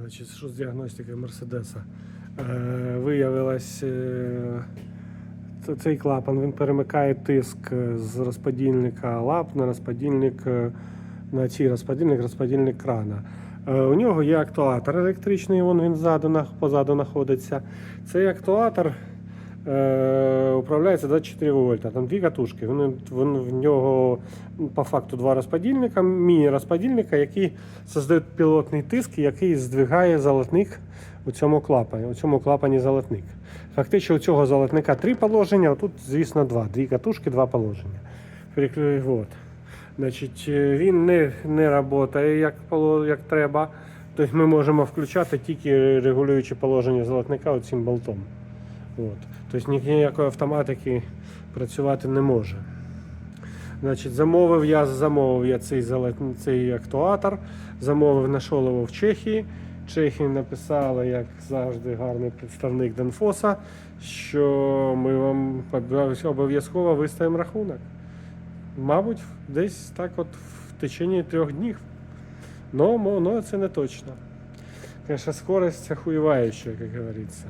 Значить, що з діагностикою Мерседеса? Е, виявилось, е, цей клапан він перемикає тиск е, з розподільника лап на розподільник е, на цій розподільник, розподільник крана. У нього є актуатор електричний, вон він позаду знаходиться. Цей актуатор управляється 24 вольта. Там дві катушки. Вони, вони, в нього по факту два розподільника, міні-розподільника, які создають пілотний тиск, який здвигає золотник у цьому клапані. У цьому клапані золотник. Фактично у цього золотника три положення, а тут, звісно, два. Дві катушки, два положення. Вот. Значить, е, він не, не працює як, як треба. Тобто ми можемо включати тільки регулюючи положення золотника цим болтом. От. Тобто ні- ніякої автоматики працювати не може. Значить, замовив я, замовив я цей, цей актуатор, замовив на Шолово в Чехії. Чехії написали, як завжди, гарний представник Денфоса, що ми вам обов'язково виставимо рахунок. Мабуть, десь так от в течение трьох днів. Но це не точно. Конечно, скорость охуевающая, как говорится.